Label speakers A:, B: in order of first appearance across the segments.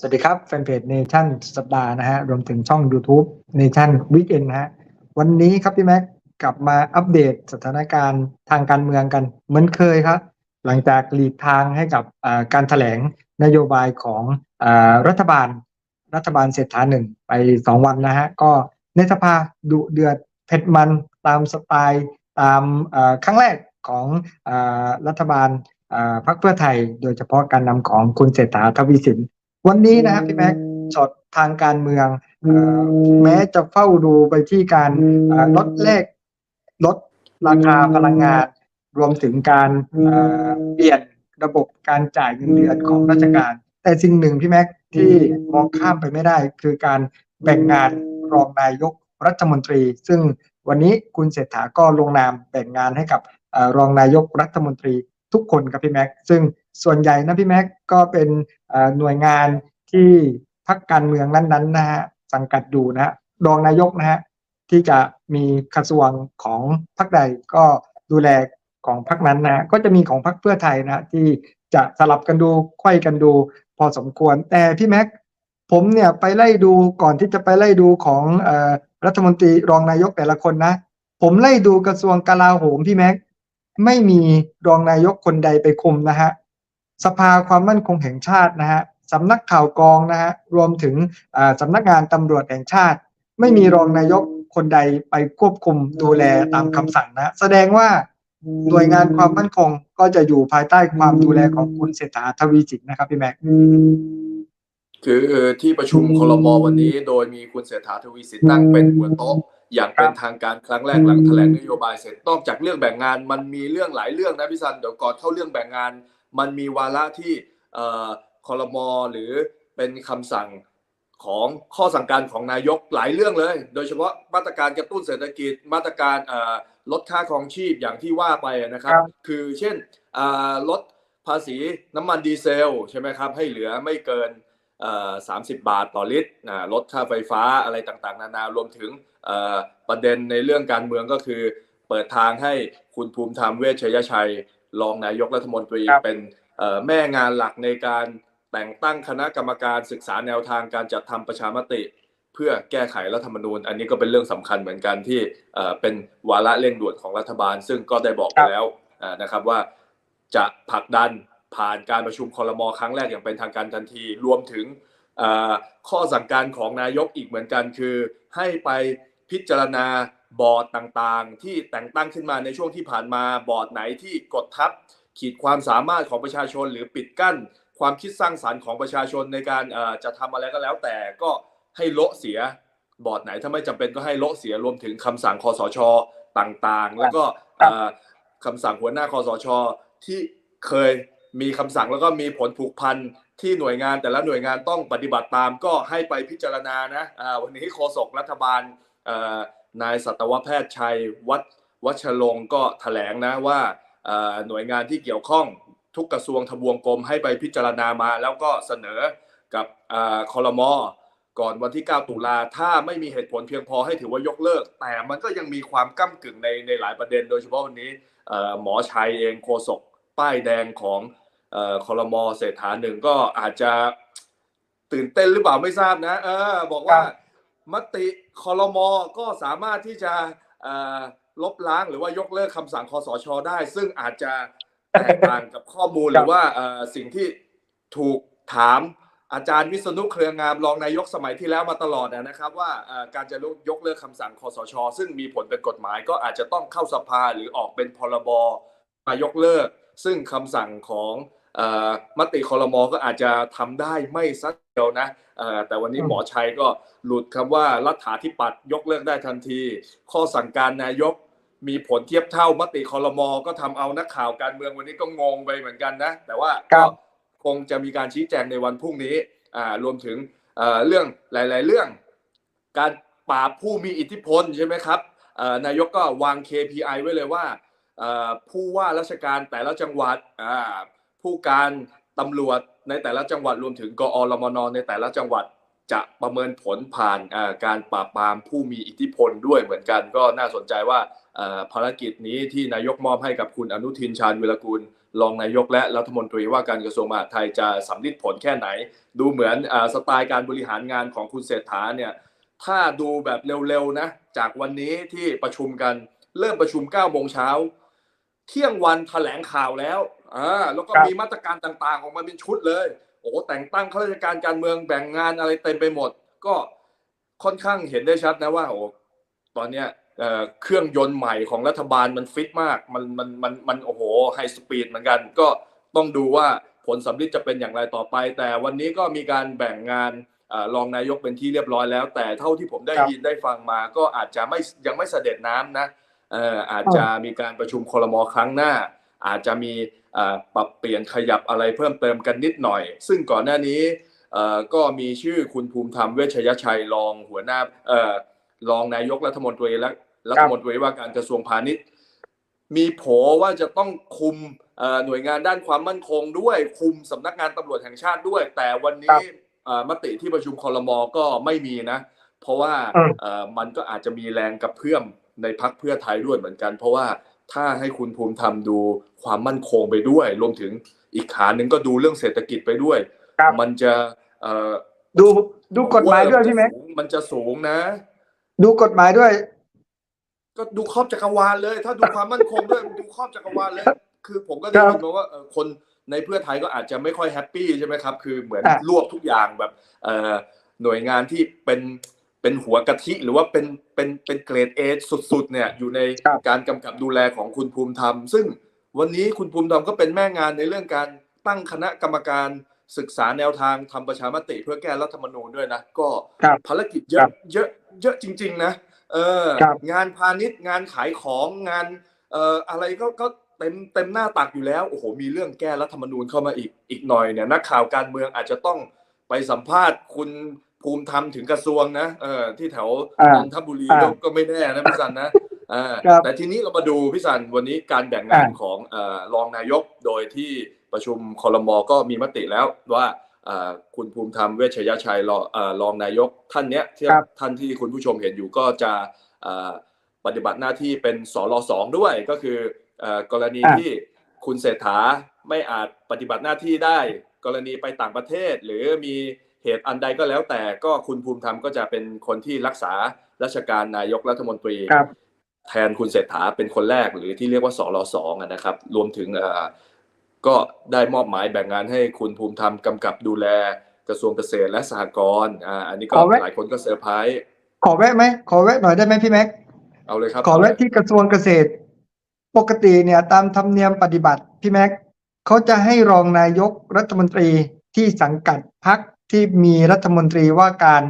A: สวัสดีครับ แฟนเพจเนชั่นสัปดาห์นะฮะ รวมถึงช่อง YouTube เนชั่นวิกเอนนะฮะ วันนี้ครับพี่แม็กกลับมาอัปเดตสถานการณ์ทางการเมืองกัน เหมือนเคยครับ หลังจากหลีกทางให้กับการถแถลงนโยบายของอรัฐบาล รัฐบาลเศรษฐาหนึ่งไปสองวันนะฮะ ก็ในสภาดุเดือดเผ็ดมันตามสไตล์ตามครั้งแรกของอรัฐบาลพรรคเพื่อไทย โดยเฉพาะการนำของคุณเศรษฐาทวีสิน วันนี้นะครับพี่แม็กช็อตทางการเมืองอแม้จะเฝ้าดูไปที่การลดเลขลดราคาพลังงาน รวมถึงการเปลี่ยนระบบการจ่ายเงินเดือนของราชการ แต่สิ่งหนึ่งพี่แม็กที่มองข้ามไปไม่ได้ คือการแบ่งงานรองนายกรัฐมนตรี ซึ่งวันนี้คุณเศรษฐาก็ลงนามแบ่งงานให้กับอรองนายกรัฐมนตรีทุกคนครับพี่แม็กซึ่ง ส่วนใหญ่นะพี่แม็กก็เป็นหน่วยงานที่พักการเมืองนั้นๆนะฮะสังกัดอยู่นะฮะรองนายกนะฮะที่จะมีกระทรวงของพรรคใดก็ดูแลของพรรคนั้นนะก็จะมีของพรรคเพื่อไทยนะฮะที่จะสลับกันดูไขว้กันดู พอสมควรแต่พี่แม็กผมเนี่ยไปไล่ดูก่อนที่จะไปไล่ดูของอรัฐมนตรีรองนายกแต่ละคนนะ ผมไล่ดูกระทรวงกลาโหมพี่แม็กไม่มีรองนายกคนใดไปคุมนะฮะ สภาความมั่นคงแห่งชาตินะฮะสำนักข่าวกรองนะฮะรวมถึงอ่าสำนักงานตำรวจแห่งชาติ ไม่มีรองนายกคนใดไปควบคุมดูแลตามคำสั่งนะ แสดงว่าหน่วยงานความมั่นคงก็จะอยู่ภายใต้ความดูแลของคุณเศรษฐาทวีสินนะครับพี่แม็ก
B: คือที่ประชุมคลมวันนี้ โดยมีคุณเศรษฐาทวีสินนั่งเป็นหัวโต๊ะอย่างเป็นทางการครั้งแรกหลังแถลงนโยบายเสร็จนอกจากเรื่องแบ่งงานมันมีเรื่องหลายเรื่องนะพี่ซันเดี๋ยวก่อนเข้าเรื่องแบ่งงาน มันมีวาระที่เอ่อคลมหรือเป็นคำสั่งของข้อสั่งการของนายกหลายเรื่องเลย โดยเฉพาะมาตรการกระตุ้นเศรษฐกิจ มาตรการเอ่อลดค่าครองชีพอย่างที่ว่าไปนะครับ
A: ครับ
B: คือเช่นอ่าลดภาษีน้ำมันดีเซลใช่ไหมครับ ให้เหลือไม่เกินเอ่อ30 บาทต่อลิตรนะลดค่าไฟฟ้าอะไรต่างๆ นานารวมถึงเอ่อประเด็นในเรื่องการเมืองก็คือ เปิดทางให้คุณภูมิธรรมเวชยชัย รองนายกรัฐมนตรี
A: ครับ
B: เป็นเอ่อแม่งานหลักในการแต่งตั้งคณะกรรมการศึกษาแนวทางการจัดทำประชามติ เพื่อแก้ไขรัฐธรรมนูญ อันนี้ก็เป็นเรื่องสำคัญเหมือนกันที่เอ่อเป็นวาระเร่งด่วนของรัฐบาล ซึ่งก็ได้บอกไป
A: ครับ
B: แล้วเอ่อนะครับว่าจะผลักดันผ่านการประชุมคอรมอครั้งแรกอย่างเป็นทางการทันทีรวมถึงเอ่อข้อสั่งการของนายกอีกเหมือนกันคือ ให้ไปพิจารณา บอร์ดต่างๆ ที่แต่งตั้งขึ้นมาในช่วงที่ผ่านมาบอร์ดไหนที่กดทับ ขีดความสามารถของประชาชน หรือปิดกั้น ความคิดสร้างสารรค์ของประชาชนในการเอ่อจะทำอะไรก็แล้ว แต่ก็ให้โละเสียบอร์ดไหนถ้าไม่จำเป็นก็ให้โละเสียรวมถึงคำสั่งคอสชต่างๆ แล้วก็เอ่อคำสั่งหัวหน้าคอสชที่เคยมีคำสั่งแล้วก็มีผลผูกพันที่หน่วยงานแต่ละหน่วยงานต้องปฏิบัติตามก็ให้ไปพิจารณานะอ่าวันนี้โฆษกรัฐบาลเอ่อ นายสัตวแพทย์ชัยวัดวัชรงก็แถลงนะว่าหน่วยงานที่เกี่ยวข้องทุกกระทรวงทบวงกรมให้ไปพิจารณามาแล้วก็เสนอกับอคอรมอก่อนวันที่ 9 ตุลาถ้าไม่มีเหตุผลเพียงพอให้ถือว่ายกเลิก แต่มันก็ยังมีความก้ากึ่งในในหลายประเด็น โดยเฉพาะวันนี้หมอชัยเองโฆษกป้ายแดงของอคอรมอเศรษฐาหนึ่งก็อาจจะตื่นเต้นหรือเปล่าไม่ทราบนะ เออ บอกว่า มติคอรมอก็สามารถที่จะเอ่อลบล้างหรือว่ายกเลิกคำสั่งคอสชได้ ซึ่งอาจจะแตกต่างกับข้อมูลหรือว่าเอ่อสิ่งที่ถูกถามอาจารย์วิษณุเครืองามรองนายกสมัยที่แล้วมาตลอดนะครับ ว่าเอ่อการจะยกเลิกคำสั่งคอสชซึ่งมีผลเป็นกฎหมายก็อาจจะต้องเข้าสภาหรือออกเป็นพรบมายกเลิก ซึ่งคำสั่งของเอ่อ มติคอรมอก็อาจจะทำได้ไม่สักเดียวนะเอ่อแต่วันนี้
A: อืม
B: หมอชัยก็หลุดคำว่ารัฐาธิปัตย์ยกเลิกได้ทันที ข้อสั่งการนายกมีผลเทียบเท่ามติคอรมอก็ทำเอานักข่าวการเมืองวันนี้ก็งงไปเหมือนกันนะ แต่ว่า
A: ครั
B: ก็
A: บ
B: คงจะมีการชี้แจงในวันพรุ่งนี้อ่ารวมถึงเอ่อเรื่องหลาย ๆ เรื่อง การปราบผู้มีอิทธิพลใช่ไหมครับเอ่อนายกก็วาง KPI ไว้เลยว่าเอ่อผู้ว่าราชการแต่ละจังหวัดอ่า ผู้การตำรวจในแต่ละจังหวัดรวมถึงกอรมนในแต่ละจังหวัดจะประเมินผลผ่านการปราบปรามผู้มีอิทธิพลด้วยเหมือนกันก็น่าสนใจว่าภารกิจนี้ที่นายกมอบให้กับคุณอนุทินชาญวิรกูลรองนายกและรัฐมนตรีว่าการกระทรวงมหาดไทยจะสำลิดผลแค่ไหน ดูเหมือนอสไตล์การบริหารงานของคุณเศรษฐาเนี่ยถ้าดูแบบเร็วๆนะจากวันนี้ที่ประชุมกันเริ่มประชุม9โมงเช้า เที่ยงวันแถลงข่าวแล้วอ่าแล้วก็
A: ครับ
B: มีมาตรการต่างๆ ออกมาเป็นชุดเลย โอ้แต่งตั้งข้าราชการการเมืองแบ่งงานอะไรเต็มไปหมด ก็ค่อนข้างเห็นได้ชัดนะว่าโอ้ตอนเนี้ยเอ่อเครื่องยนต์ใหม่ของรัฐบาลมันฟิตมาก มันมันมันมันโอ้โหไฮสปีดเหมือนกัน ก็ต้องดูว่าผลสำลิดจะเป็นอย่างไรต่อไป แต่วันนี้ก็มีการแบ่งงานเอ่อรองนายกเป็นที่เรียบร้อยแล้ว แต่เท่าที่ผมได้
A: ครับ
B: ยินได้ฟังมา ก็อาจจะไม่ยังไม่เสด็จน้ำนะเอ่ออาจจะมีการประชุมครมครั้งหน้า อาจจะมีเอ่อปรับเปลี่ยนขยับอะไรเพิ่มเติมกันนิดหน่อย ซึ่งก่อนหน้านี้เอ่อก็มีชื่อคุณภูมิธรรมเวชยชัยรองหัวหน้าเอ่อรองนายกรัฐมนตรีและรัฐมนตรีว่าการกระทรวงพาณิชย์ มีโผว่าจะต้องคุมเอ่อหน่วยงานด้านความมั่นคงด้วย คุมสำนักงานตำรวจแห่งชาติด้วย แต่วันนี้เอ่อมติที่ประชุมคอรมอก็ไม่มีนะ เพราะว่า
A: อืม
B: เอ่อมันก็อาจจะมีแรงกับเพื่อม ในพักเพื่อไทยด้วยเหมือนกัน เพราะว่าถ้าให้คุณภูมิธรรมดูความมั่นคงไปด้วย รวมถึงอีกขาหนึ่งก็ดูเรื่องเศรษฐกิจไปด้วย
A: ครับ
B: มันจะเอ่อ
A: ดูดูกฎหมายด้วยพี่แม็ก
B: มันจะสูงนะ
A: ดูกฎหมายด้วย
B: ก็ดูครอบจักรวาลเลย ถ้าดูความมั่นคงด้วยดูครอบจักรวาลเลย คือผมก็ได้ยินมาว่าเอ่อคนในเพื่อไทยก็อาจจะไม่ค่อยแฮปปี้ใช่ไหมครับ คือเหมือน
A: อะ
B: รวบทุกอย่างแบบเอ่อหน่วยงานที่เป็น เป็นหัวกะทิหรือว่าเป็นเป็นเป็นเกรดเอสุดๆเนี่ยอยู่ใน
A: ครับ
B: การกำกับดูแลของคุณภูมิธรรม ซึ่งวันนี้คุณภูมิธรรมก็เป็นแม่งานในเรื่องการตั้งคณะกรรมการศึกษาแนวทางทำประชามติเพื่อแก้รัฐธรรมนูญด้วยนะ ก็
A: ครับ
B: ภารกิจเย
A: ครั
B: อะ
A: บ
B: เยอะเยอะจริง ๆ นะเออ
A: ครับ
B: งานพาณิชย์งานขายของงานเอ่ออะไรก็ก็เต็มเต็มหน้าตักอยู่แล้วโอ้โหมีเรื่องแก้รัฐธรรมนูญเข้ามาอีกอีกหน่อยเนี่ยนักข่าวการเมืองอาจจะต้องไปสัมภาษณ์คุณ ภูมิธรรมถึงกระทรวงนะเออที่แถว
A: อ่าน
B: นทบุรี
A: อ่า
B: ก็ก็ไม่แน่นะพี่สันนะอ่า
A: ครับ
B: แต่ทีนี้เรามาดูพี่สันวันนี้การแบ่งงาน
A: อ่า
B: ของเอ่อรองนายกโดยที่ประชุมคอรมอก็มีมติแล้วว่าเอ่อคุณภูมิธรรมเวชยชัยรองเอ่อรองนายกท่านเนี้ยที่
A: ครับ
B: ท่านที่คุณผู้ชมเห็นอยู่ก็จะเอ่อปฏิบัติหน้าที่เป็นสรสองด้วยก็คือเอ่อกรณี
A: อ่า
B: ที่คุณเศรษฐาไม่อาจปฏิบัติหน้าที่ได้ กรณีไปต่างประเทศหรือมี เหตุอันใดก็แล้วแต่ก็คุณภูมิธรรมก็จะเป็นคนที่รักษาราชการนายกรัฐมนตรี
A: ครับ
B: แทนคุณเศรษฐาเป็นคนแรกหรือที่เรียกว่าสรสองอะนะครับ รวมถึงเอ่อก็ได้มอบหมายแบ่งงานให้คุณภูมิธรรมกำกับดูแลกระทรวงเกษตรและสหกรณ์อ่าอันนี้ก็
A: ขอแวะ
B: หลายคนก็เซอร์ไพรส์
A: ขอแวะไหมขอแวะหน่อยได้ไหมพี่แม็ก
B: เอาเลยครับ
A: ขอแวะที่กระทรวงเกษตร ปกติเนี่ยตามธรรมเนียมปฏิบัติพี่แม็กเขาจะให้รองนายกรัฐมนตรีที่สังกัดพัก ที่มีรัฐมนตรีว่าการ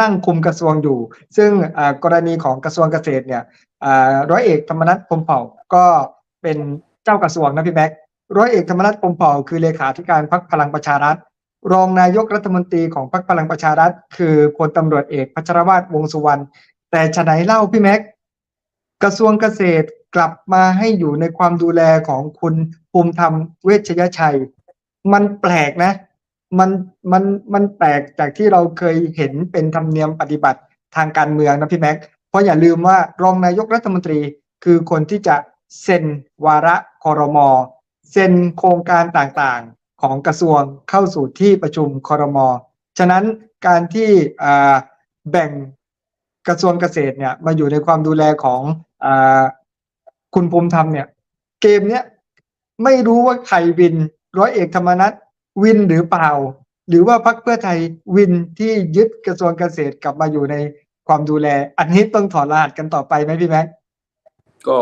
A: นั่งคุมกระทรวงอยู่ ซึ่งกรณีของกระทรวงเกษตรเนี่ยร้อยเอกธรรมนัฐพมเผ่าก็เป็นเจ้ากระทรวงนะพี่แม็กร้อยเอกธรรมนัฐพมเผ่าคือเลขาธิการพักพลังประชารัฐ รองนายกรัฐมนตรีของพรรคพลังประชารัฐ คือพลตำรวจเอกพัชรวาทวงสุวรรณแต่ฉะไหนเล่าพี่แม็กกระทรวงเกษตรกลับมาให้อยู่ในความดูแลของคุณภูมิธรรมเวชยชัย มันแปลกนะ มันมันมันแปลกจากที่เราเคยเห็นเป็นธรรมเนียมปฏิบัติทางการเมืองนะพี่แม็กเพราะอย่าลืมว่ารองนายกรัฐมนตรีคือคนที่จะเซ็นวาระคอรมอเซ็นโครงการต่างๆของกระทรวงเข้าสู่ที่ประชุมคอรมอฉะนั้นการที่แบ่งกระทรวงเกษตรเนี่ยมาอยู่ในความดูแลของอคุณภูมิธรรมเนี่ย เกมเนี้ยไม่รู้ว่าใครวินร้อยเอกธรรมนัฐ วินหรือเปล่า หรือว่าพรรคเพื่อไทยวินที่ยึดกระทรวงเกษตรกลับมาอยู่ในความดูแล อันนี้ต้องถอดรหัสกันต่อไปไหมพี่แม็ก
B: ก็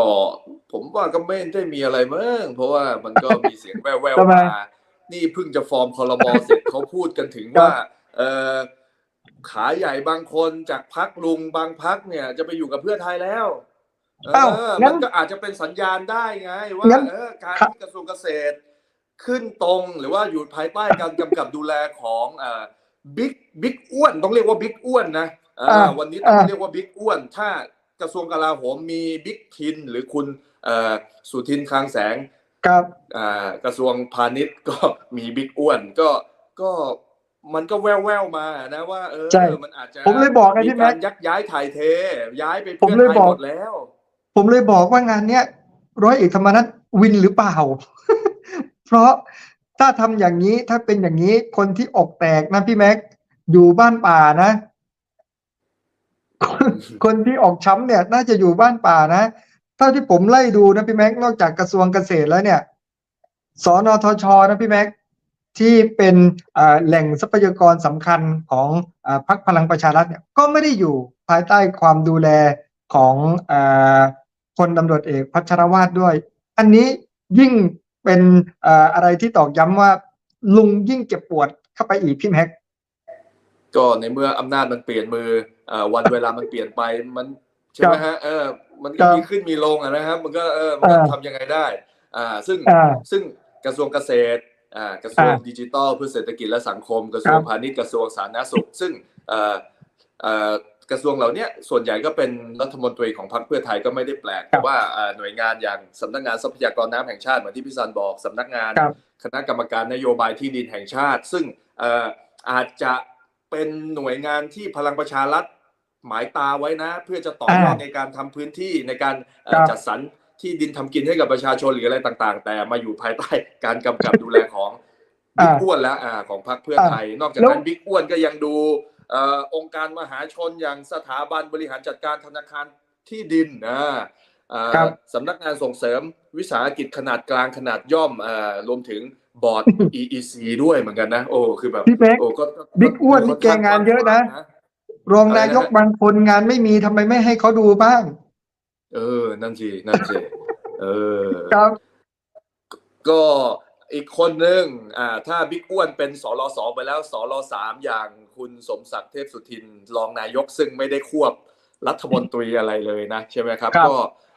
B: ผมว่าก็ไม่ได้มีอะไรมั้งเพราะว่ามันก็มีเสียงแว่ว
A: ทำ
B: ๆ
A: ไม
B: มานี่เพิ่งจะฟอร์มคอรมอเสร็จเขาพูดกันถึงว่า เออขาใหญ่บางคนจากพักลุงบางพักเนี่ย จะไปอยู่กับเพื่อไทยแล้วเอ
A: อ้าว
B: อ
A: งั้
B: มันนก็อาจจะเป็นสัญญาณได้ไง ว่า
A: งั้น
B: เออการ
A: ครับ
B: ที่กระทรวงเกษตร ขึ้นตรงหรือว่าอยู่ภายใต้การกำกับดูแลของเอ่อบิ๊กบิ๊กอ้วนต้องเรียกว่าบิ๊กอ้วนนะเออ
A: อ่า
B: วันนี้ต้อง
A: อ่า
B: เรียกว่าบิ๊กอ้วน ถ้ากระทรวงกลาโหมมีบิ๊กทินหรือคุณเอ่อสุทินคลังแสง
A: ครับ
B: อ่ากระทรวงพาณิชย์ก็มีบิ๊กอ้วนก็ก็มันก็แววแววๆมานะว่าเออ
A: ใช่
B: มันอาจจะ
A: ผมเลยบอกไง
B: มี
A: พี่แม็
B: กากรยักย้ายถ่ายเท ย้ายไป
A: ผม
B: เพื่อ
A: เลย
B: ไทย
A: บอก
B: หมดแล้ว
A: ผมเลยบอกว่างานเนี้ยร้อยเอกธรรมนัฐวินหรือเปล่า เพราะถ้าทำอย่างนี้ถ้าเป็นอย่างนี้คนที่อกแตกนะพี่แม็กอยู่บ้านป่านะ คนที่ออกช้ำเนี่ย น่าจะอยู่บ้านป่านะเท่าที่ผมไล่ดูนะพี่แม็กนอกจากกระทรวงเกษตรแล้วเนี่ยสนทชนะพี่แม็กที่เป็นแหล่งทรัพยากรสำคัญของอพรรคพลังประชารัฐเนี่ยก็ไม่ได้อยู่ภายใต้ความดูแลของอพลตำรวจเอกพัชรวาทด้วย อันนี้ยิ่ง เป็นเอ่ออะไรที่ตอกย้ำว่าลุงยิ่งเจ็บปวดเข้าไปอีกพี่แม็ก
B: ก็ในเมื่ออำนาจมันเปลี่ยนมือเอ่อวันเวลามันเปลี่ยนไปมันใช่ไหมฮะเออ มันก็
A: ครับ
B: มีขึ้นมีลงอะนะครับ มันก็เออมันก็
A: เออ
B: ทำยังไงได้ อ่า ซึ่ง
A: อ่า
B: ซึ่งกระทรวงเกษตรอ่ากระทรวง
A: อ่า
B: ดิจิทัลเพื่อเศรษฐกิจและสังคม กระทรวง
A: ครับ
B: พาณิชย์กระทรวงสาธารณสุข ซึ่งเอ่อเอ่อ กระทรวงเหล่าเนี้ยส่วนใหญ่ก็เป็นรัฐมนตรีของพรรคเพื่อไทยก็ไม่ได้แปลกแต่ว่าเอ่อหน่วยงานอย่างสำนักงานทรัพยากรน้ำแห่งชาติเหมือนที่พี่ซันบอกสำนักงาน
A: ครับ
B: คณะกรรมการนโยบายที่ดินแห่งชาติ ซึ่งเอ่ออาจจะเป็นหน่วยงานที่พลังประชารัฐหมายตาไว้นะ เพื่อจะต่อยอด
A: อ่า
B: ในการทำพื้นที่ในการเอ่อ
A: ครับ
B: จัดสรรที่ดินทำกินให้กับประชาชนหรืออะไรต่างๆ แต่มาอยู่ภายใต้การกำกับดูแลของบิ๊ก
A: อ่า
B: อ้วนแล้วอ่าของพรรคเพื่อไทย นอกจาก
A: แล้ว
B: นั้นบิ๊กอ้วนก็ยังดูเอ่อองค์การมหาชนอย่างสถาบันบริหารจัดการธนาคารที่ดินนะเอ่อ
A: ครับ
B: สำนักงานส่งเสริมวิสาหกิจขนาดกลางขนาดย่อมเอ่อรวมถึงบอร์ด EEC ด้วยเหมือนกันนะ โอ้คือแบบ
A: พี่แม็ก
B: โอ้ก็
A: บิ๊กอ้วนนี่แกงานเยอะนะรองนายก
B: อะไรนะ
A: บางคนงานไม่มีทำไมไม่ให้เขาดูบ้าง
B: เออ นั่นสินั่นสิเออ
A: ครับ
B: ก็อีกคนหนึ่งอ่า ถ้าบิ๊กอ้วนเป็นสรสไปแล้วสรสามอย่าง คุณสมศักดิ์เทพสุทินรองนายกซึ่งไม่ได้ควบรัฐมนตรีอะไรเลยนะใช่ไหมครับ
A: ครับ
B: ก็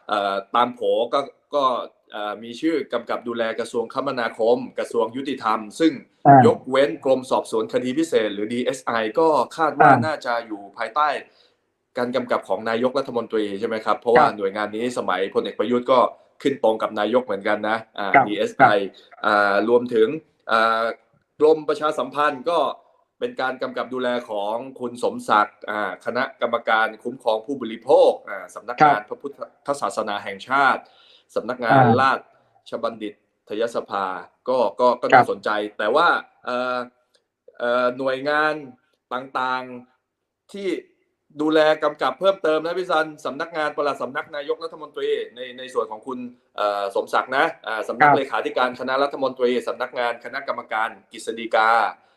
B: เอ่อตามโผก็ก็เอ่อมีชื่อกำกับดูแลกระทรวงคมนาคม กระทรวงยุติธรรม ซึ่ง
A: อ่าย
B: กเว้นกรมสอบสวนคดีพิเศษ หรือ DSI ก็คาดว่า
A: อ่า
B: น่าจะอยู่ภายใต้การกำกับของนายกรัฐมนตรีใช่ไหมครับ เพราะว่า
A: ครับ
B: หน่วยงานนี้สมัยพลเอกประยุทธ์ก็ขึ้นตรงกับนายกเหมือนกันนะอ่า
A: ครับ
B: DSI อ่ารวมถึงอ่ากรมประชาสัมพันธ์ก็ เป็นการกำกับดูแลของคุณสมศักดิ์อ่าคณะกรรมการคุ้มครองผู้บริโภคอ่าสำนักงานพระพุทธศาสนาแห่งชาติสำนักงาน
A: อ่า
B: ราชบัณฑิตยสภาก็ก็ก็
A: ครั
B: น่า
A: บ
B: สนใจ แต่ว่าเอ่อเอ่อหน่วยงานต่างๆที่ดูแลกำกับเพิ่มเติมนะพี่ซันสำนักงานปลัดสำนักนายกรัฐมนตรีในในส่วนของคุณเอ่อสมศักดิ์นะอ่าสำนัก
A: ครับ
B: เลขาธิการคณะรัฐมนตรีสำนักงานคณะกรรมการกฤษฎีกาอ่า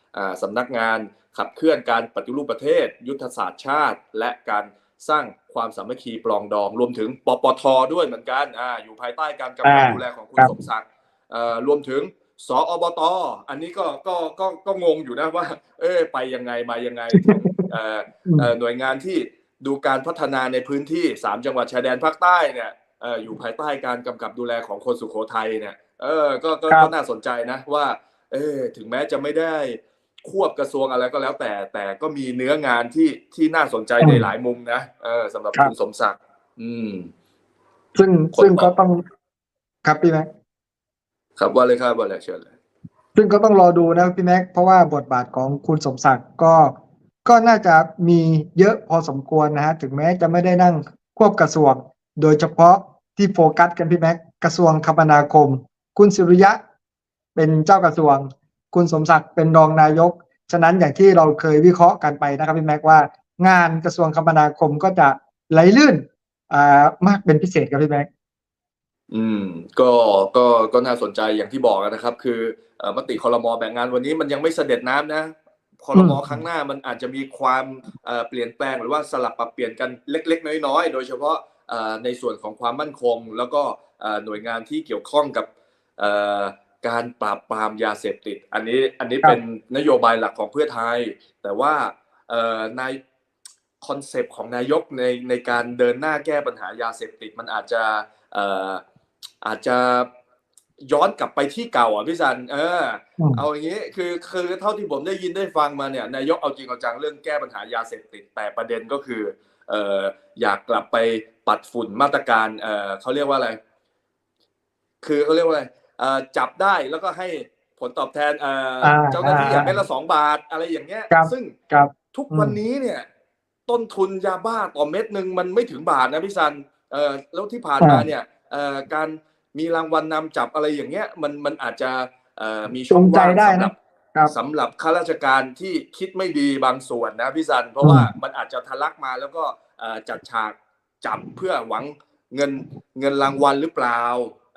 B: สำนักงานขับเคลื่อนการปฏิรูปประเทศ ยุทธศาสตร์ชาติ และการสร้างความสามัคคีปรองดอง รวมถึงปปทด้วยเหมือนกันอ่าอยู่ภายใต้การกำกับ
A: อ่า
B: ดูแลของคุณ
A: ครับ
B: สมศักดิ์เอ่อรวมถึงสอบตอันนี้ก็ก็ก็ก็งงอยู่นะว่า เอ้ไปยังไงมายังไงเอ่อ
A: อืม
B: เอ่อหน่วยงานที่ดูการพัฒนาในพื้นที่ 3 จังหวัดชายแดนภาคใต้เนี่ยเอ่ออยู่ภายใต้การกำกับดูแลของคนสุโขทัยเนี่ยเออก็ก็
A: ครับ
B: ก็น่าสนใจนะว่า เออถึงแม้จะไม่ได้ ควบกระทรวงอะไรก็แล้วแต่ แต่ก็มีเนื้องานที่ที่น่าสนใจในหลายมุมนะเออสำหรับ
A: ครับ
B: คุณสมศักดิ์อืม
A: ซึ่ง
B: คน
A: ซึ่ง
B: บอก
A: ก็ต้องครับพี่แม็ก
B: ครับว่าเลยครับว่าเลยเชิญเลย
A: ซึ่งก็ต้องรอดูนะพี่แม็กเพราะว่าบทบาทของคุณสมศักดิ์ก็ก็น่าจะมีเยอะพอสมควรนะฮะถึงแม้จะไม่ได้นั่งควบกระทรวง โดยเฉพาะที่โฟกัสกันพี่แม็กกระทรวงคมนาคม คุณสิริยะเป็นเจ้ากระทรวง คุณสมศักดิ์เป็นรองนายก ฉะนั้นอย่างที่เราเคยวิเคราะห์กันไปนะครับพี่แม็กว่า งานกระทรวงคมนาคมก็จะไหลลื่นอ่ามากเป็นพิเศษครับพี่แม็ก
B: อืมก็ก็ก็น่าสนใจอย่างที่บอกนะครับ คือเอ่อมติคอรมอแบ่งงานวันนี้มันยังไม่เสด็จน้ำนะคอรมอ
A: อืม
B: ครั้งหน้ามันอาจจะมีความเอ่อเปลี่ยนแปลงหรือว่าสลับปรับเปลี่ยนกันเล็ก ๆ น้อยๆ โดยเฉพาะเอ่อในส่วนของความมั่นคง แล้วก็เอ่อหน่วยงานที่เกี่ยวข้องกับเอ่อ การปราบปรามยาเสพติด อันนี้อันนี้
A: ครับ
B: เป็นนโยบายหลักของเพื่อไทย แต่ว่าเอ่อในคอนเซปต์ของนายกในในการเดินหน้าแก้ปัญหายาเสพติด มันอาจจะเอ่ออาจจะย้อนกลับไปที่เก่าอะพี่ซันเออ
A: อืม
B: เอาอย่างนี้คือคือเท่าที่ผมได้ยินได้ฟังมาเนี่ยนายกเอาจริงเอาจังเรื่องแก้ปัญหายาเสพติด แต่ประเด็นก็คือเอออยากกลับไปปัดฝุ่นมาตรการเออเขาเรียกว่าอะไร คือเขาเรียกว่าอะไรเออ จับได้แล้วก็ให้ผผลตอบแทนเอ่อ
A: อ่า
B: เจ้าหน้าที่
A: อ่า
B: เม็ดละสองบาทอะไรอย่างเงี้ย
A: ครับ
B: ซึ่ง
A: ครับ
B: ทุก
A: อืม
B: วันนี้เนี่ย ต้นทุนยาบ้าต่อเม็ดหนึ่งมันไม่ถึงบาทนะพี่ซันเอ่อแล้วที่ผ่านมาเนี่ยเอ่อการมีรางวัลนำจับอะไรอย่างเงี้ย มันมันอาจจะเอ่อมีช่อง
A: จูงใจ
B: ว่าง
A: ได้
B: สำห
A: นะ
B: รับ
A: ครับ
B: สำหรับข้าราชการที่คิดไม่ดีบางส่วนนะพี่ซัน เพราะว่ามันอาจจะทะลักมาแล้วก็เอ่อจัดฉากจับเพื่อหวังเงินเงินรางวัลหรือเปล่า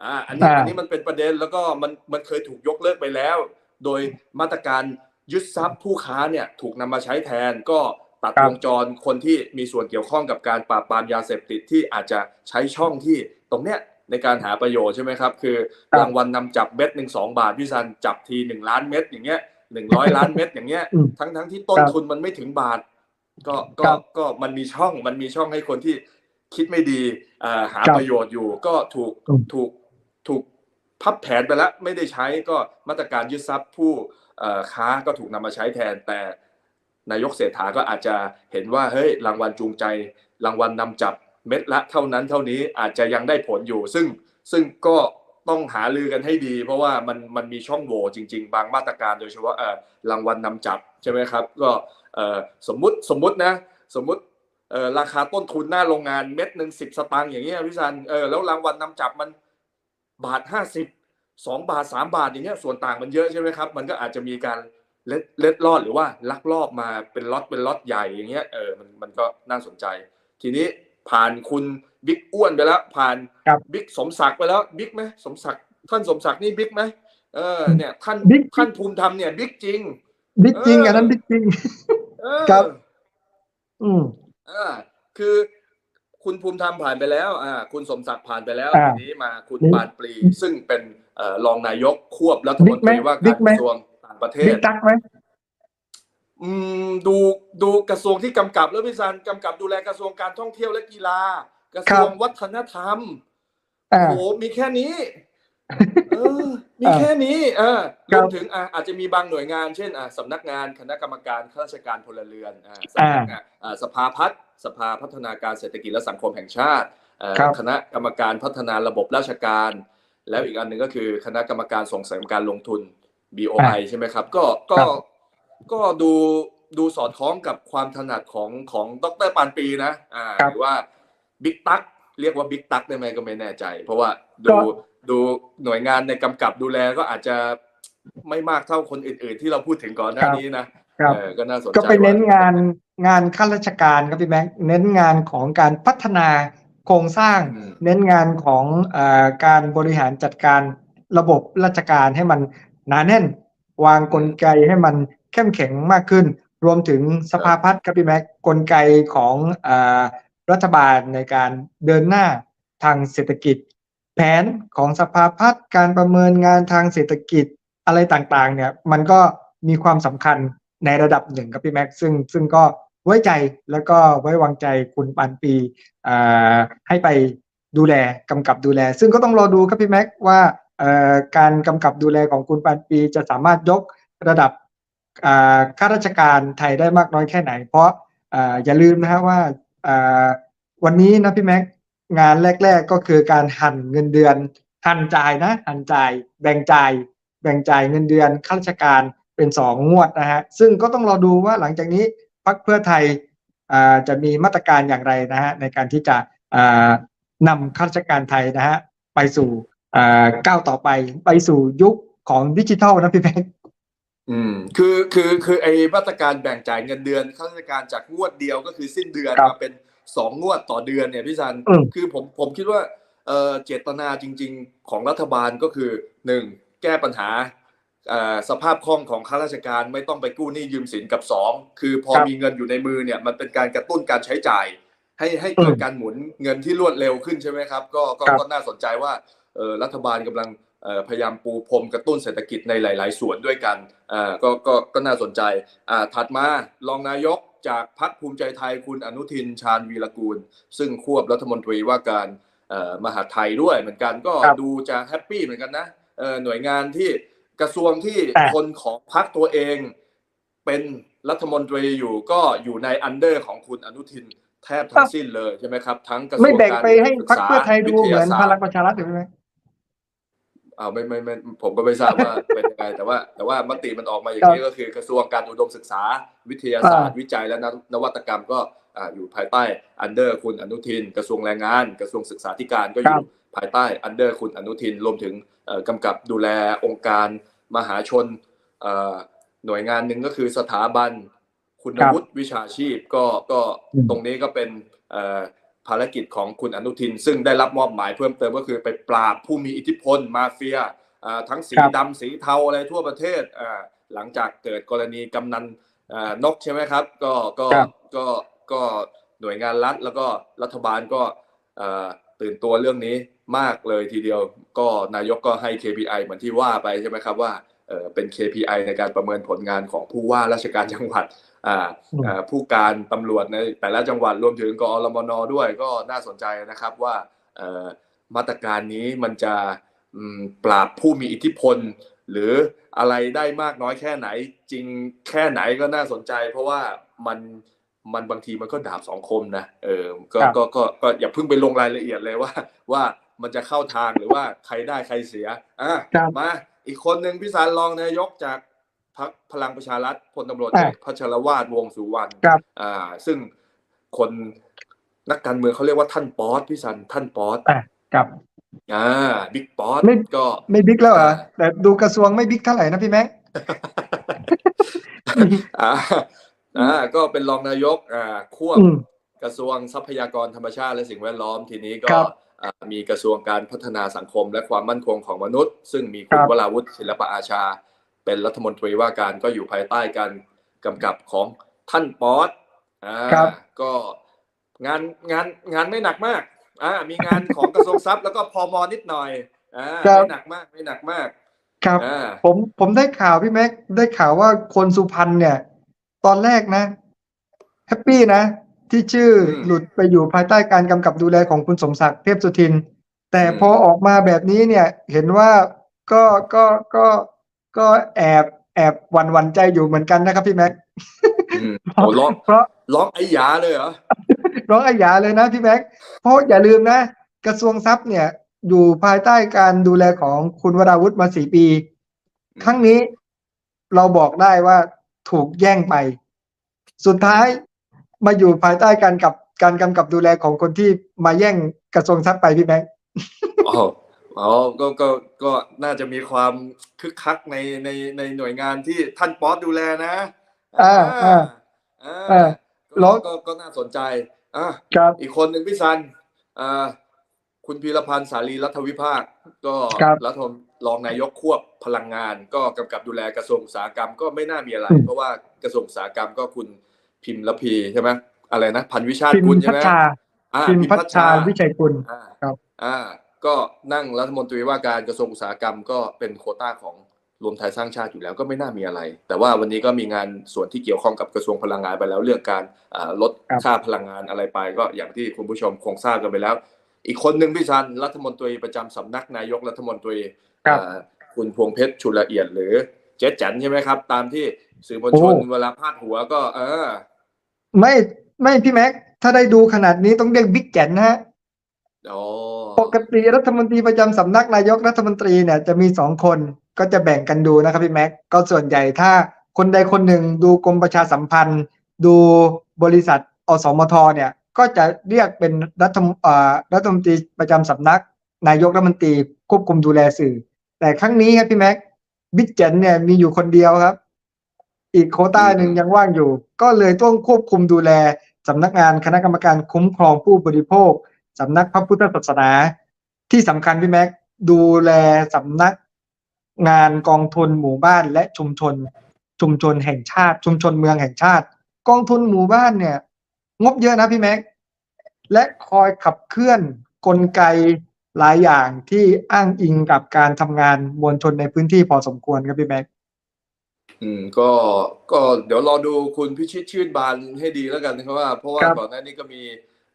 B: อ่าอันนี้
A: อ่า
B: อันนี้มันเป็นประเด็นแล้วก็มันมันเคยถูกยกเลิกไปแล้ว โดยมาตรการยึดทรัพย์ผู้ค้าเนี่ยถูกนำมาใช้แทนก็ตัด
A: ครับ
B: วงจรคนที่มีส่วนเกี่ยวข้องกับการปราบปรามยาเสพติดที่อาจจะใช้ช่องที่ตรงเนี้ยในการหาประโยชน์ใช่ไหมครับ คือ
A: ครับ
B: รางวัลนำจับเม็ดหนึ่งสองบาทพี่ซันจับทีหนึ่งล้านเม็ดอย่างเงี้ยหนึ่งร้อยล้านเม็ดอย่างเงี้ย
A: อืม
B: ทั้งทั้งที่ต้น
A: ครับ
B: ทุนมันไม่ถึงบาท ก็
A: ครั
B: ก็
A: บ
B: ก็มันมีช่องมันมีช่องให้คนที่คิดไม่ดีอ่าหา
A: ครับ
B: ประโยชน์อยู่ ก็ถูก
A: อืม
B: ถูก ถูกพับแผนไปแล้วไม่ได้ใช้ก็มาตรการยึดทรัพย์ผู้ค้าก็ถูกนำมาใช้แทน แต่นายกเศรษฐาก็อาจจะเห็นว่าเฮ้ยรางวัลจูงใจ รางวัลนำจับเม็ดละเท่านั้นเท่านี้อาจจะยังได้ผลอยู่ ซึ่งซึ่งก็ต้องหาลือกันให้ดี เพราะว่ามันมันมีช่องโหว่จริง ๆ บางมาตรการโดยเฉพาะเออรางวัลนำจับใช่ไหมครับ ก็เออสมมุติสมมุตินะสมมุติเออราคาต้นทุนหน้าโรงงานเม็ดหนึ่งสิบสตางค์อย่างเงี้ยพี่ซันเออแล้วรางวัลนำจับมัน บาทห้าสิบสองบาทสามบาทอย่างเงี้ยส่วนต่างมันเยอะใช่ไหมครับ มันก็อาจจะมีการเล็ดเล็ดลอดหรือว่าลักลอบมาเป็นล็อตเป็นล็อตใหญ่อย่างเงี้ยเออมันมันก็น่าสนใจ ทีนี้ผ่านคุณบิ๊กอ้วนไปแล้ว ผ่าน
A: ครับ
B: บิ๊กสมศักดิ์ไปแล้วบิ๊กไหมสมศักดิ์ท่านสมศักดิ์นี่บิ๊กไหมเออเนี่ยท่าน
A: บิ๊ก
B: ท่านภูมิธรรมเนี่ยบิ๊กจริง
A: บิ๊กจริง
B: เอออั
A: อันนั้นบิ๊กจริง
B: เออ
A: ครับ อืม
B: อ่าคือ คุณภูมิธรรมผ่านไปแล้วอ่าคุณสมศักดิ์ผ่านไปแล้ว
A: อ่า
B: ทีนี้มาคุณ
A: นี่
B: ปานปรีซึ่งเป็นเอ่อรองนายกควบรัฐมนตรี
A: บิ๊กไหม
B: ว่า
A: บิ๊
B: การ
A: กไหม
B: กระทรวงต่างประเท
A: บิ๊
B: ศ
A: กตักไหม
B: อืมดูดูกระทรวงที่กำกับแล้วพี่ซันกำกับดูแลกระทรวงการท่องเที่ยวและกีฬา กระทรวงวัฒนธรรม
A: อ่า
B: โอ้โหมีแค่นี้เออ มี
A: อ่า
B: แค่นี้เออ
A: ค
B: ร
A: รับ
B: วมถึงอะอาจจะมีบางหน่วยงานเช่นอะสำนักงานคณะกรรมการข้าราชการพลเรือนอะสำนักงานอะสภาพัฒน์สภาพัฒนาการเศรษฐกิจและสังคมแห่งชาติเอ่อ
A: ครับ
B: คณะกรรมการพัฒนาระบบราชการ แล้วอีกอันหนึ่งก็คือคณะกรรมการส่งเสริมการลงทุน BOI ใช่ไหมครับ ก็ก็
A: ครับ
B: ก็ดูดูสอดคล้องกับความถนัดของของดรปานปีนะอ่า
A: ครับ
B: หรือว่าบิ๊กตั๊กเรียกว่าบิ๊กตั๊กได้ไหมก็ไม่แน่ใจ เพราะว่า
A: ก็
B: ดู ดูหน่วยงานในกำกับดูแลก็อาจจะไม่มากเท่าคนอื่น ๆ ที่เราพูดถึงก่อนหน้านี้นะครับเออก็น่าสนใจ
A: ก็ไปเน้น
B: ว่
A: งานงานข้าราชการครับพี่แม็กเน้นงานของการพัฒนาโครงสร้าง
B: อืม
A: เน้นงานของเออการบริหารจัดการระบบราชการให้มันหนาแน่น วางกลไกให้มันเข้มแข็งมากขึ้น รวมถึงสภาพัฒน์ครับพี่แม็กกลไกของเออรัฐบาลในการเดินหน้าทางเศรษฐกิจ แผนของสภาพัฒน์การประเมินงานทางเศรษฐกิจอะไรต่างๆ เนี่ย มันก็มีความสำคัญในระดับหนึ่งครับพี่แม็กซึ่งซึ่งก็ไว้ใจแล้วก็ไว้วางใจคุณปานปีให้ไปดูแลกำกับดูแล ซึ่งก็ต้องรอดูครับพี่แม็กว่าการกำกับดูแลของคุณปานปีจะสามารถยกระดับข้าราชการไทยได้มากน้อยแค่ไหน เพราะออย่าลืมนะฮะว่าอ่าวันนี้นะพี่แม็ก งานแรก ๆ ก็คือการหั่นเงินเดือน หั่นจ่ายนะ หั่นจ่าย แบ่งจ่าย แบ่งจ่ายเงินเดือนข้าราชการเป็นสองงวดนะฮะ ซึ่งก็ต้องรอดูว่าหลังจากนี้พรรคเพื่อไทยอ่าจะมีมาตรการอย่างไรนะฮะในการที่จะอ่านำข้าราชการไทยนะฮะไปสู่อ่าก้าวต่อไปไปสู่ยุคของดิจิทัลนะพี่แบงค์
B: อืมคือคือคือไอ้มาตรการแบ่งจ่ายเงินเดือนข้าราชการจากงวดเดียวก็คือสิ้นเดือน
A: ครับ
B: มาเป็น สองงวดต่อเดือนเนี่ยพี่ซัน
A: อืม
B: คือผมผมคิดว่าเอ่อเจตนาจริง ๆ ของรัฐบาลก็คือหนึ่งแก้ปัญหาเอ่อสภาพคล่องของข้าราชการไม่ต้องไปกู้หนี้ยืมสินกับสองคือพอ
A: ครับ
B: มีเงินอยู่ในมือเนี่ยมันเป็นการกระตุ้นการใช้จ่าย ให้ให้เกิด
A: อืม
B: การหมุนเงินที่รวดเร็วขึ้นใช่ไหมครับ ก็ก็
A: ครับ
B: ก็น่าสนใจว่าเออรัฐบาลกำลังเอ่อพยายามปูพรมกระตุ้นเศรษฐกิจในหลาย ๆ ส่วนด้วยกันอ่าก็ก็ก็น่าสนใจอ่าถัดมารองนายก จากพรรคภูมิใจไทยคุณอนุทินชาญวีรกูล ซึ่งควบรัฐมนตรีว่าการเอ่อมหาดไทยด้วยเหมือนกันก็
A: ครับ
B: ดูจะแฮปปี้เหมือนกันนะเอ่อหน่วยงานที่กระทรวงที่
A: แต่
B: คนของพรรคตัวเองเป็นรัฐมนตรีอยู่ก็อยู่ในอันเดอร์ของคุณอนุทินแทบทั้งสิ้นเลยใช่ไหมครับ ทั้งกระทรวง
A: ไม่แบ่ง
B: การ
A: ไปให้
B: ศึก
A: พรรค
B: ษา
A: เพื่อไทยดู
B: วิท
A: เหมื
B: ยา
A: อน
B: ศา
A: พ
B: สต
A: ลัง
B: ร์
A: ประชารัฐถูกไหม
B: อ่าไม่ไม่ไม่ผมก็ไม่ทราบว่าเป็นยังไงแต่ว่า แต่ว่ามติมันออกมาอย่างนี้ก็คือกระทรวงการอุดมศึกษา วิทยาศาสตร์ วิจัยและนนวัตกรรมก็อ่าอยู่ภายใต้อันเดอร์คุณอนุทิน กระทรวงแรงงาน กระทรวงศึกษาธิการก็อยู่ภายใต้อันเดอร์คุณอนุทินรวมถึงเอ่อกำกับดูแลองค์การมหาชนเอ่อหน่วยงานหนึ่งก็คือสถาบัน คุณวุฒิวิชาชีพก็ก็ตรงนี้ก็เป็นเอ่อ ภารกิจของคุณอนุทิน ซึ่งได้รับมอบหมายเพิ่มเติมก็คือไปปราบผู้มีอิทธิพลมาเฟียอ่าทั้งสีดำสีเทาอะไรทั่วประเทศอ่าหลังจากเกิดกรณีกำนันอ่านกใช่ไหมครับ ก็ก็ก็ก็หน่วยงานรัฐแล้วก็รัฐบาลก็อ่าตื่นตัวเรื่องนี้มากเลยทีเดียว ก็นายกก็ให้ KPI เหมือนที่ว่าไปใช่ไหมครับว่า เออเป็น KPI ในการประเมินผลงานของผู้ว่าราชการจังหวัดอ่าอ่าผู้การตำรวจในแต่ละจังหวัดรวมถึงกอรมนด้วยก็น่าสนใจนะครับว่าเอ่อมาตรการนี้มันจะอืมปราบผู้มีอิทธิพล หรืออะไรได้มากน้อยแค่ไหน จริงแค่ไหนก็น่าสนใจ เพราะว่ามันมันบางทีมันก็ดาบสองคมนะเออก็ก็ก็ก็อย่าเพิ่งไปลงรายละเอียดเลยว่า ว่ามันจะเข้าทางหรือว่าใครได้ใครเสียอะ
A: ครับ
B: มา อีกคนหนึ่งพี่สารรองนายกจากพรรคพลังประชารัฐพลตำรวจเอกพัชรวาทวงศ์สุวรรณ
A: ครับ
B: อ่า ซึ่งคนนักการเมืองเขาเรียกว่าท่านป๊อตพี่สันท่านป๊อต
A: ครับ
B: อ่าบิ๊กป๊อต
A: ไม่
B: ก็
A: ไม่บิ๊กแล้วเหรอแต่ดูกระทรวงไม่บิ๊กเท่าไหร่นะพี่แม็ก
B: อ่าอ่าก็เป็นรองนายกอ่าควบ
A: อืม
B: กระทรวงทรัพยากรธรรมชาติและสิ่งแวดล้อมทีนี้ก็
A: ครับ
B: อ่า มีกระทรวงการพัฒนาสังคมและความมั่นคงของมนุษย์ ซึ่งมีคุ
A: ค
B: ณ
A: รับ
B: วราวุฒิศิลปะอาชา เป็นรัฐมนตรีว่าการก็อยู่ภายใต้การกำกับของท่านป๊อตอ่า
A: ครับ
B: ก็งานงานงานไม่หนักมากอ่ามีงานของกระทรวงทรัพย์แล้วก็พมนิดหน่อยอ่าไม่หนักมากไม่หนักมาก
A: ครับ
B: อ่า
A: ผมผมได้ข่าวพี่แม็กได้ข่าวว่าคนสุพรรณเนี่ย ตอนแรกนะแฮปปี้นะ ที่ชื่อหลุดไปอยู่ภายใต้การกำกับดูแลของคุณสมศักดิ์เทพสุทิน แต่พอออกมาแบบนี้เนี่ยเห็นว่าก็ก็ก็ก็แอบแอบหวั่นหวั่นใจอยู่เหมือนกันนะครับพี่แม็ก
B: อืมโอ้ร้อง
A: เพราะ
B: ร้องไอ้หยาเลยเหรอ
A: ร้องอาหยาเลยนะพี่แม็กเพราะอย่าลืมนะ กระทรวงทรัพย์เนี่ย อยู่ภายใต้การดูแลของคุณวราวุธมาสี่ปี ครั้งนี้เราบอกได้ว่าถูกแย่งไป สุดท้าย มาอยู่ภายใต้การกับการกำกับดูแลของคนที่มาแย่งกระทรวงทรัพย์ไปพี่แม็ก
B: อ๋ออ๋อก็ก็ก็น่าจะมีความคึกคักในในในหน่วยงานที่ท่านป๊อตดูแลนะ
A: อ่าอ่า
B: อ่า
A: อ่า
B: ก็
A: แล้ว
B: ก็ก็น่าสนใจอะ
A: ครับ
B: อีกคนหนึ่งพี่ซันอ่าคุณพีรพันธ์สารีรัฐวิภาค ก็
A: ครับ
B: รัฐมนตรีรองนายกควบพลังงาน ก็กำกับดูแลกระทรวงอุตสาหกรรมก็ไม่น่ามีอะไร
A: อืม
B: เพราะว่ากระทรวงอุตสาหกรรมก็คุณ พิมพ์ละพีใช่ไหมอะไรนะพันวิชาติ
A: พิม
B: กุล
A: พ์
B: ใช่
A: พัช
B: ไหม
A: ชา
B: อ่า
A: พิมพ์พัชชาวิชัยกุล
B: อ่า
A: ครับ
B: อ่าก็นั่งรัฐมนตรีว่าการกระทรวงอุตสาหกรรมก็เป็นโควต้าของรวมไทยสร้างชาติอยู่แล้วก็ไม่น่ามีอะไร แต่ว่าวันนี้ก็มีงานส่วนที่เกี่ยวข้องกับกระทรวงพลังงานไปแล้วเรื่องการอ่าลด
A: ครับ
B: ค่าพลังงานอะไรไป ก็อย่างที่คุณผู้ชมคงทราบกันไปแล้ว อีกคนหนึ่งพี่ชันรัฐมนตรีประจำสำนักนายกรัฐมนตรี
A: ครับ
B: อ่าคุณพวงเพชรชุลละเอียดหรือเจ๊จันใช่ไหมครับ ตามที่สื่อมวลชน
A: โอ้
B: เวลาพาดหัวก็ เออ
A: ไม่ไม่พี่แม็ก ถ้าได้ดูขนาดนี้ต้องเรียกบิ๊กแกนนะฮะ
B: อ๋อ
A: ปกติรัฐมนตรีประจำสำนักนายกรัฐมนตรีเนี่ยจะมีสองคนก็จะแบ่งกันดูนะครับพี่แม็ก ก็ส่วนใหญ่ถ้าคนใดคนหนึ่งดูกรมประชาสัมพันธ์ ดูบริษัทอสมทเนี่ย ก็จะเรียกเป็นรัฐมเอ่อรัฐมนตรีประจำสำนัก นายกรัฐมนตรีควบคุมดูแลสื่อ แต่ครั้งนี้ครับพี่แม็กบิ๊กเจนเนี่ยมีอยู่คนเดียวครับ อีกโควต้าหนึ่งยังว่างอยู่ ก็เลยต้องควบคุมดูแลสำนักงานคณะกรรมการคุ้มครองผู้บริโภคสำนักพระพุทธศาสนา ที่สำคัญพี่แม็กดูแลสำนักงานกองทุนหมู่บ้านและชุมชน ชุมชนแห่งชาติ ชุมชนเมืองแห่งชาติ กองทุนหมู่บ้านเนี่ย งบเยอะนะพี่แม็กและคอยขับเคลื่อนกลไกหลายอย่างที่อ้างอิงกับการทำงานมวลชนในพื้นที่พอสมควรครับพี่แม็ก
B: อืมก็ก็เดี๋ยวรอดูคุณพิชิตชื่นบานให้ดีแล้วกันนะครับว่า เพราะว่า
A: ครับ
B: ก่อนหน้านี้ก็มี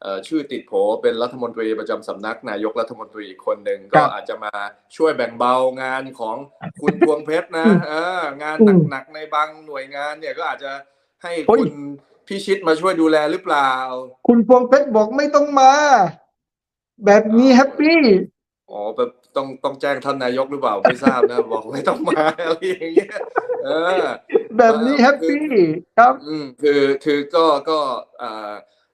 B: เอ่อชื่อติดโผเป็นรัฐมนตรีประจำสำนักนายกรัฐมนตรีอีกคนหนึ่งก็อาจจะมาช่วยแบ่งเบางานของคุณพวงเพชรนะเอองานหนักๆในบางหน่วยงานเนี่ยก็อาจจะให้คุณพิชิตมาช่วยดูแลหรือเปล่า
A: คุณพวงเพชรบอกไม่ต้องมา แบบนี้แฮปปี้
B: อ๋อแบบต้องต้องแจ้งท่านนายกหรือเปล่าไม่ทราบนะ บอกไม่ต้องมาอะไรอย่างเงี้ยเออ
A: แบบนี้แฮปปี้ครับ
B: อืมคือคือก็ก็อ่า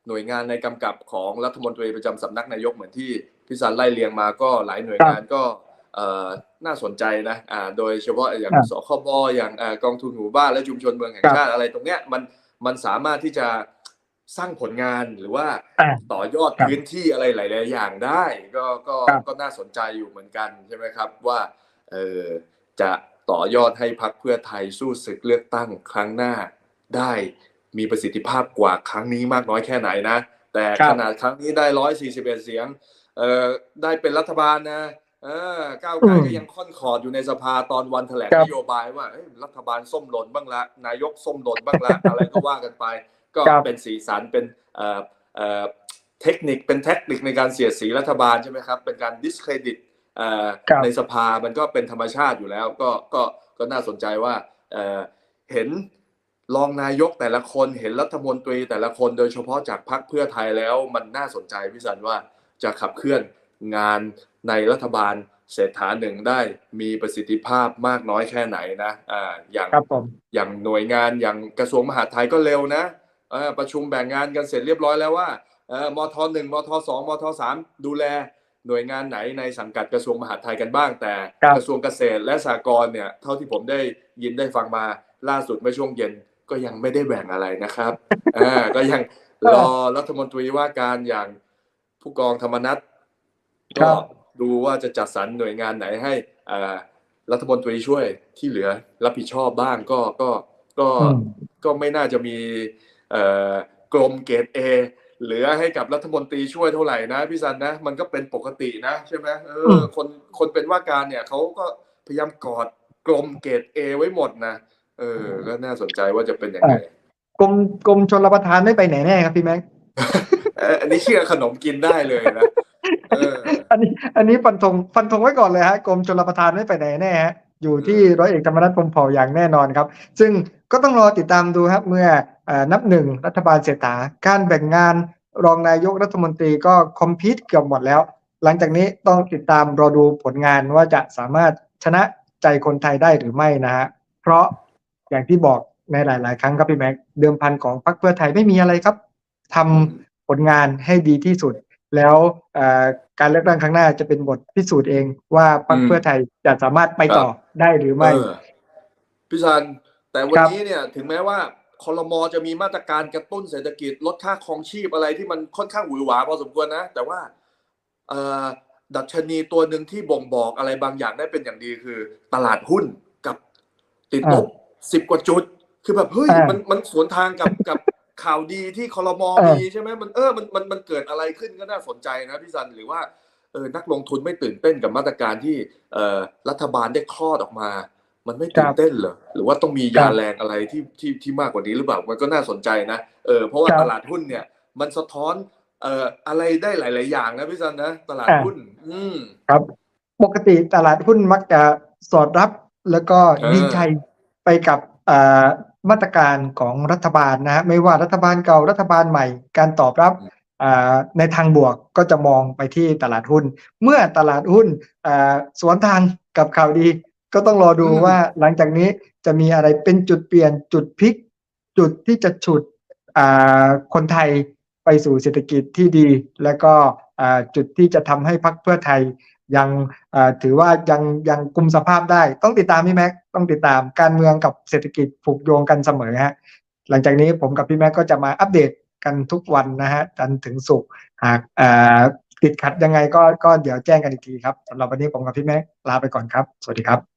B: หน่วยงานในกำกับของรัฐมนตรีประจำสำนักนายกเหมือนที่พี่สันไล่เรียงมาก็หลายหน่วยงานก็เอ่อน่าสนใจนะอ่าโดยเฉพาะอย่าง
A: ครับ
B: สคบอย่างอ่ากองทุนหมู่บ้านและชุมชนเมืองแห่ง
A: ครับ
B: ชาติอะไรตรงเนี้ยมันมันสามารถที่จะ สร้างผลงานหรือว่า
A: อ่า
B: ต่อยอด
A: ครับ
B: พื้นที่อะไรหลาย ๆ อย่างได้ ก็ก็
A: ครับ
B: ก็น่าสนใจอยู่เหมือนกันใช่ไหมครับ ว่าเออจะต่อยอดให้พรรคเพื่อไทยสู้ศึกเลือกตั้งครั้งหน้าได้มีประสิทธิภาพกว่าครั้งนี้มากน้อยแค่ไหนนะ แต่
A: ครับ
B: ขนาดครั้งนี้ได้ร้อยสี่สิบเอ็ดเสียงเอ่อได้เป็นรัฐบาลนะเออก้าวไกลก็ยังค่อนขอดอยู่ในสภาตอนวันแถลง
A: ครับ
B: นโยบายว่าเอ้ยรัฐบาลส้มหล่นบ้างละ นายกส้มหล่นบ้างละ อะไรก็ว่ากันไป ก็
A: ครับ
B: เป็นสีสันเป็นเอ่อเอ่อเทคนิคเป็นเทคนิคในการเสียดสีรัฐบาลใช่ไหมครับ เป็นการ discredit เอ่อ
A: ครับ
B: ในสภามันก็เป็นธรรมชาติอยู่แล้ว ก็ก็ก็น่าสนใจว่าเอ่อเห็นรองนายกแต่ละคนเห็นรัฐมนตรีแต่ละคนโดยเฉพาะจากพรรคเพื่อไทยแล้วมันน่าสนใจพี่สันว่าจะขับเคลื่อนงานในรัฐบาลเศรษฐาหนึ่งได้มีประสิทธิภาพมากน้อยแค่ไหนนะอ่าอย่าง
A: ครับผม
B: อย่างหน่วยงานอย่างกระทรวงมหาดไทยก็เร็วนะเออ ประชุมแบ่งงานกันเสร็จเรียบร้อยแล้วว่าเออมทหนึ่งมทสองมทสามดูแลหน่วยงานไหนในสังกัดกระทรวงมหาดไทยกันบ้าง แต่
A: ครับ
B: กระทรวงเกษตรและสหกรณ์เนี่ยเท่าที่ผมได้ยินได้ฟังมาล่าสุดเมื่อช่วงเย็นก็ยังไม่ได้แบ่งอะไรนะครับอ่าก็ยังรอรัฐมนตรีว่าการอย่างผู้กองธรรมนัฐ
A: ครั
B: ก็
A: บ
B: ดูว่าจะจัดสรรหน่วยงานไหนให้อ่ารัฐมนตรีช่วยที่เหลือรับผิดชอบบ้างก็ก็ก็
A: อืม
B: ก็ไม่น่าจะมีเอ่อ กรมเกรดเอเหลือให้กับรัฐมนตรีช่วยเท่าไหร่นะพี่ซันนะ มันก็เป็นปกตินะใช่ไหมเอออ
A: ม
B: คนคนเป็นว่าการเนี่ยเขาก็พยายามกอดกรมเกรดเอไว้หมดนะเออ ก็น่าสนใจว่าจะเป็นยังไง
A: กรมกรมชลประทานไม่ไปไหนแน่ครับพี่แม็ก
B: เอ่ออันนี้เชื่อขนมกินได้เลยนะเออ
A: อันนี้ อันนี้ฟันธงฟันธงไว้ก่อนเลยฮะกรมชลประทานไม่ไปไหนแน่ฮะ อยู่ที่ร้อยเอกธรรมนัฐพรหมเผ่าอย่างแน่นอนครับ ซึ่งก็ต้องรอติดตามดูครับเมื่อเอ่อนับหนึ่งรัฐบาลเศรษฐาการแบ่งงานรองนายกรัฐมนตรีก็คอมพิวเกือบหมดแล้ว หลังจากนี้ต้องติดตามรอดูผลงานว่าจะสามารถชนะใจคนไทยได้หรือไม่นะฮะเพราะอย่างที่บอกในหลาย ๆ ครั้งครับพี่แม็กเดิมพันของพรรคเพื่อไทยไม่มีอะไรครับทำผลงานให้ดีที่สุด แล้วเอ่อการเลือกตั้งครั้งหน้าจะเป็นบทพิสูจน์เองว่าพรรค
B: อืม
A: เพื่อไทยจะสามารถไปต่อได้หรือไม่
B: เออพี่ซันแต่วัน
A: ครับ
B: นี้เนี่ยถึงแม้ว่าคอรมอจะมีมาตรการกระตุ้นเศรษฐกิจลดค่าครองชีพอะไรที่มันค่อนข้างหวือหวาพอสมควรนะ แต่ว่าเอ่อดัชนีตัวหนึ่งที่บ่งบอกอะไรบางอย่างได้เป็นอย่างดีคือ ตลาดหุ้นกับติดลบสิบกว่าจุด คือแบบเฮ้ย
A: อ่ามั
B: มันมันสวนทางกับกับ ข่าวดีที่คอรมอ
A: เออ
B: มีใช่ไหมมันเออมันมันมันเกิดอะไรขึ้นก็น่าสนใจนะพี่ซันหรือว่าเออนักลงทุนไม่ตื่นเต้นกับมาตรการที่เอ่อรัฐบาลได้คลอดออกมา มันไม่ตื่นเต้นเหรอหรือว่าต้องมียาแรงอะไรที่ที่ที่มากกว่านี้หรือเปล่ามันก็น่าสนใจนะเออเพราะว่า
A: ครับ
B: ตลาดหุ้นเนี่ย มันสะท้อนเอ่ออะไรได้หลาย ๆ อย่างนะพี่ซันนะตลาด
A: อ่า
B: หุ้น อืม
A: ครับ ปกติตลาดหุ้นมักจะสอดรับแล้วก็
B: เออ
A: ดีใจไปกับอ่า มาตรการของรัฐบาลนะฮะไม่ว่ารัฐบาลเก่ารัฐบาลใหม่ การตอบรับอ่าในทางบวกก็จะมองไปที่ตลาดหุ้น เมื่อตลาดหุ้นอ่าสวนทางกับข่าวดี ก็ต้องรอดู
B: อืม
A: ว่าหลังจากนี้จะมีอะไรเป็นจุดเปลี่ยนจุดพลิก จุดที่จะฉุดอ่าคนไทยไปสู่เศรษฐกิจที่ดี แล้วก็อ่าจุดที่จะทำให้พรรคเพื่อไทยยังอ่าถือว่ายังยังกุมสภาพได้ ต้องติดตามพี่แม็ก ต้องติดตามการเมืองกับเศรษฐกิจผูกโยงกันเสมอฮะหลังจากนี้ผมกับพี่แม็กก็จะมาอัปเดตกันทุกวันนะฮะจันถึงสุกหากติดขัดยังไงก็ก็เดี๋ยวแจ้งกันอีกทีครับสำหรับวันนี้ผมกับพี่แม็กลาไปก่อนครับ สวัสดีครับ